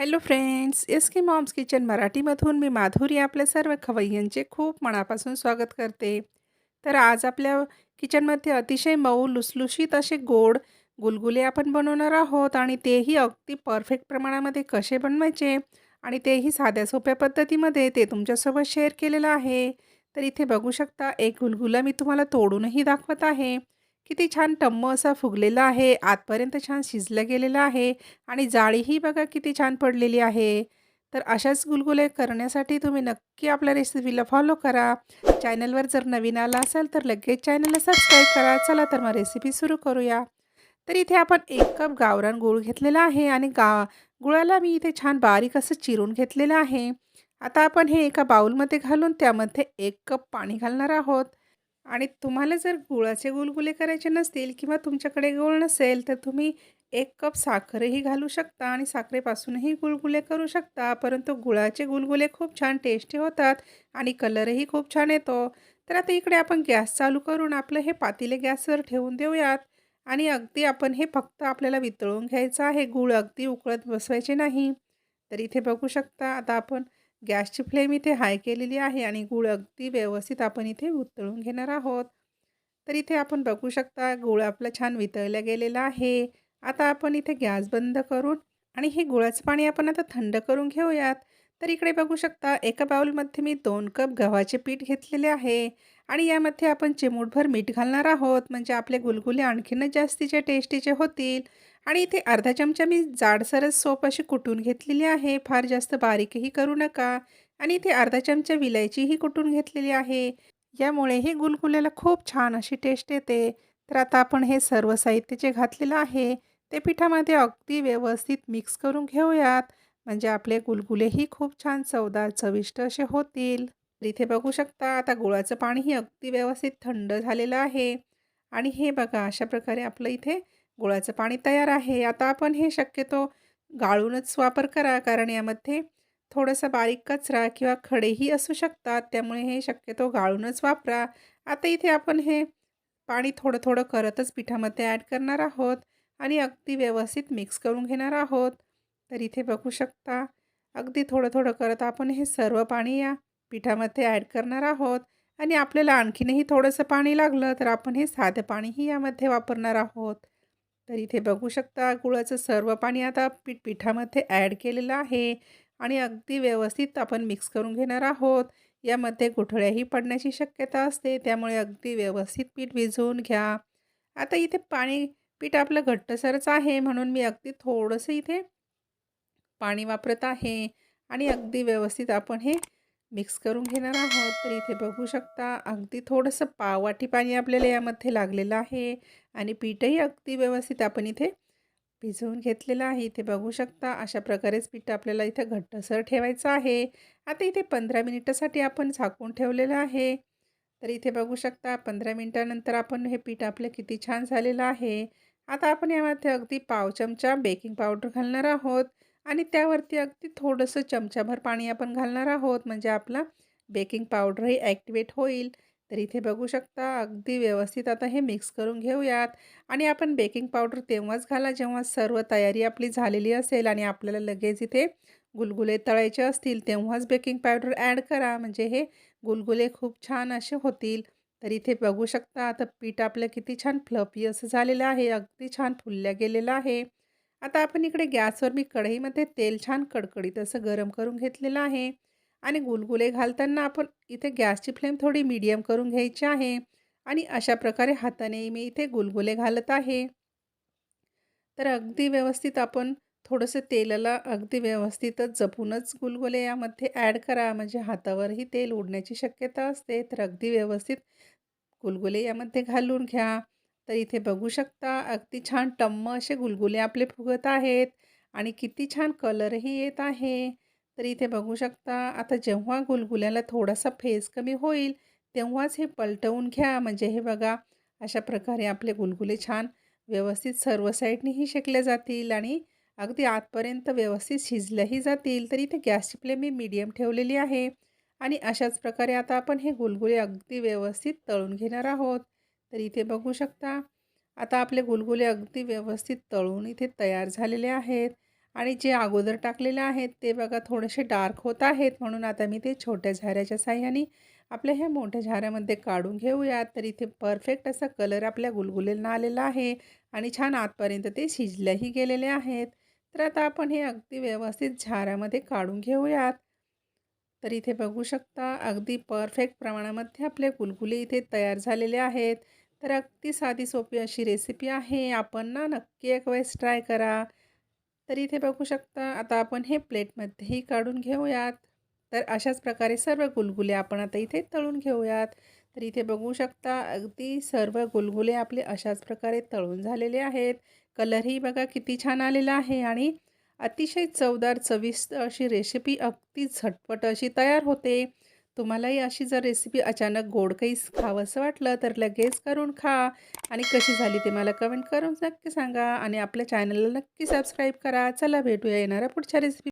Hello friends S K mom's kitchen मराठीमधून मी माधुरी आपल्या सर्व खवय्यांचे खूप मनापासून स्वागत करते. तर आज आपल्या किचनमध्ये अतिशय मऊ लुसलुशीत असे गोड गुलगुले आपण बनवणार आहोत आणि तेही अगदी परफेक्ट प्रमाणामध्ये कसे बनवायचे आणि तेही साध्या सोप्या पद्धतीमध्ये ते तुमच्यासोबत शेअर केलेलं आहे. तर इथे बघू शकता एक गुलगुला मी तुम्हाला तोडूनही दाखवत आहे. किती छान टम्म असा फुगलेला आहे आतपर्यंत छान शिजलं गेलेलं आहे आणि जाळीही बघा किती छान पडलेली आहे. तर अशाच गुलगुले करण्यासाठी तुम्ही नक्की आपल्या रेसिपीला फॉलो करा. चॅनलवर जर नवीन आला असेल तर लगेच चॅनलला सबस्क्राईब करा. चला तर मग रेसिपी सुरू करूया. तर इथे आपण एक कप गावरान गूळ घेतलेला आहे आणि गा गुळाला मी इथे छान बारीक असं चिरून घेतलेलं आहे. आता आपण हे एका बाऊलमध्ये घालून त्यामध्ये एक कप पाणी घालणार आहोत. आणि तुम्हाला जर गुळाचे गुलगुले करायचे नसतील किंवा तुमच्याकडे गुळ नसेल तर तुम्ही एक कप साखरही घालू शकता आणि साखरेपासूनही गुलगुले करू शकता. परंतु गुळाचे गुलगुले खूप छान टेस्टी होतात आणि कलरही खूप छान येतो. तर आता इकडे आपण गॅस चालू करून आपलं हे पातेले गॅसवर ठेवून देऊयात. आणि अगदी आपण हे फक्त आपल्याला वितळून घ्यायचं आहे. गूळ अगदी उकळत बसवायचे नाही. तर इथे बघू शकता आता आपण गॅसची फ्लेम इथे हाय केलेली आहे आणि गूळ अगदी व्यवस्थित आपण इथे उतळून घेणार आहोत. तर इथे आपण बघू शकता गूळ आपला छान वितळला गेलेला आहे. आता आपण इथे गॅस बंद करून आणि हे गुळाचं पाणी आपण आता थंड करून घेऊयात. तर इकडे बघू शकता एका बाउलमध्ये मी दोन कप गव्हाचे पीठ घेतलेले आहे. आणि यामध्ये आपण चिमूटभर मीठ घालणार आहोत. म्हणजे आपले गुलगुले आणखीनच जास्तीचे टेस्टीचे होतील. आणि इथे अर्धा चमचा मी जाडसरच सोप अशी कुटून घेतलेली आहे. फार जास्त बारीकही करू नका. आणि इथे अर्धा चमचा विलायचीही कुटून घेतलेली आहे. यामुळे हे गुलगुल्याला खूप छान अशी टेस्ट येते. तर आता आपण हे सर्व साहित्य जे घातलेलं आहे ते पिठामध्ये अगदी व्यवस्थित मिक्स करून घेऊयात. म्हणजे आपले गुलगुलेही खूप छान चवदार चविष्ट असे होतील. इथे बघू शकता आता गुळाचं पाणीही अगदी व्यवस्थित थंड झालेलं आहे. आणि हे बघा अशा प्रकारे आपलं इथे गुळाचं पाणी तयार आहे. आता आपण हे शक्यतो गाळूनच वापर करा कारण यामध्ये थोडासा बारीक कचरा किंवा खडेही असू शकतात. त्यामुळे हे शक्यतो गाळूनच वापरा. आता इथे आपण हे पाणी थोडं थोडं करतच पिठामध्ये ॲड करणार आहोत आणि अगदी व्यवस्थित मिक्स करून घेणार आहोत. तर इथे बघू शकता अगदी थोडं थोडं करत आपण हे सर्व पाणी या पिठामध्ये ॲड करणार आहोत आणि आपल्याला आणखीनही थोडंसं पाणी लागलं तर आपण हे साधं पाणीही यामध्ये वापरणार आहोत. तर इथे बघू शकता गुळाचं सर्व पाणी आता पीठ पिठामध्ये ॲड केलेलं आहे आणि अगदी व्यवस्थित आपण मिक्स करून घेणार आहोत. यामध्ये गुठळ्याही पडण्याची शक्यता असते त्यामुळे अगदी व्यवस्थित पीठ भिजवून घ्या. आता इथे पाणी पीठ आपलं घट्टसरच आहे म्हणून मी अगदी थोडंसं इथे पाणी वापरत आहे आणि अगदी व्यवस्थित आपण हे मिक्स करून घेणार आहोत. तर इथे बघू शकता अगदी थोडंसं पाववाटी पाणी आपल्याला यामध्ये लागलेलं आहे आणि पीठही अगदी व्यवस्थित आपण इथे भिजवून घेतलेलं आहे. इथे बघू शकता अशा प्रकारेच पीठ आपल्याला इथे घट्टसर ठेवायचं आहे. आता इथे पंधरा मिनिटासाठी आपण झाकून ठेवलेलं आहे. तर इथे बघू शकता पंधरा मिनटानंतर आपण हे पीठ आपलं किती छान झालेलं आहे. आता आपण यामध्ये अगदी पाव चमचा बेकिंग पावडर घालणार आहोत. आणि त्यावरती अगदी थोडंसं चमचाभर पाणी आपण घालणार आहोत. म्हणजे आपला बेकिंग पावडरही ॲक्टिवेट होईल. तर इथे बघू शकता अगदी व्यवस्थित आता हे मिक्स करून घेऊयात. आणि आपण बेकिंग पावडर तेव्हाच घाला जेव्हा सर्व तयारी आपली झालेली असेल आणि आपल्याला लगेच इथे गुलगुले तळायचे असतील तेव्हाच बेकिंग पावडर ॲड करा. म्हणजे हे गुलगुले खूप छान असे होतील. तर इथे बघू शकता आता पीठ आपलं किती छान फ्लफी असं झालेलं आहे. अगदी छान फुलल्या गेलेलं आहे. आता आपण इकडे गॅसवर मी कढईमध्ये तेल छान कडकडीत असं गरम करून घेतलेलं आहे. आणि गुलगुले घालताना आपण इथे गॅसची फ्लेम थोडी मीडियम करून घ्यायची आहे. आणि अशा प्रकारे हाताने मी इथे गुलगुले घालत आहे. तर अगदी व्यवस्थित आपण थोडंसं तेलाला अगदी व्यवस्थितच जपूनच गुलगुले यामध्ये ॲड करा. म्हणजे हातावरही तेल उडण्याची शक्यता असते. तर अगदी व्यवस्थित गुलगुले यामध्ये घालून घ्या. तर इथे बघू शकता अगदी छान टम्म असे गुलगुले आपले फुगत आहेत आणि किती छान कलरही येत आहे. तर इथे बघू शकता आता जेव्हा गुलगुल्याला थोडासा फेस कमी होईल तेव्हाच हे पलटवून घ्या. म्हणजे हे बघा अशा प्रकारे आपले गुलगुले छान व्यवस्थित सर्व साईडनेही शेकले जातील आणि अगदी आतपर्यंत व्यवस्थित शिजल्याही जातील. तर इथे गॅसची फ्लेम मी मीडियम ठेवलेली आहे आणि अशाच प्रकारे आता आपण हे गुलगुले अगदी व्यवस्थित तळून घेणार आहोत. तर इथे बघू शकता आता आपले गुलगुले अगदी व्यवस्थित तळून इथे तयार झालेले आहेत आणि जे अगोदर टाकलेले आहेत ते बघा थोडेसे डार्क होत आहेत. म्हणून आता मी ते छोट्या झाऱ्याच्या साह्याने आपल्या ह्या मोठ्या झाऱ्यामध्ये काढून घेऊयात. तर इथे परफेक्ट असा कलर आपल्या गुलगुलेंना आलेला आहे आणि छान आतपर्यंत ते शिजल्याही गेलेले आहेत. तर आता आपण हे अगदी व्यवस्थित झाऱ्यामध्ये काढून घेऊयात. तर इथे बघू शकता अगदी परफेक्ट प्रमाणामध्ये आपले गुलगुले इथे तयार झालेले आहेत. तर अगदी साधी सोपी अशी रेसिपी आहे. आपण ना नक्की एक वेळेस ट्राय करा. तर इथे बघू शकता आता आपण हे प्लेटमध्येही काढून घेऊयात. तर अशाच प्रकारे सर्व गुलगुले आपण आता इथे तळून घेऊयात. तर इथे बघू शकता अगदी सर्व गुलगुले आपले अशाच प्रकारे तळून झालेले आहेत. कलरही बघा किती छान आलेला आहे आणि अतिशय चवदार चविष्ट अशी रेसिपी अगदी झटपट अशी तयार होते. तुम्हालाही अशी जर रेसिपी अचानक गोड काही खावंसं वाटलं तर लगेच करून खा. आणि कशी झाली ते मला कमेंट करून नक्की सांगा. आणि आपल्या चॅनलला नक्की सबस्क्राईब करा. चला भेटूया येणाऱ्या पुढच्या रेसिपी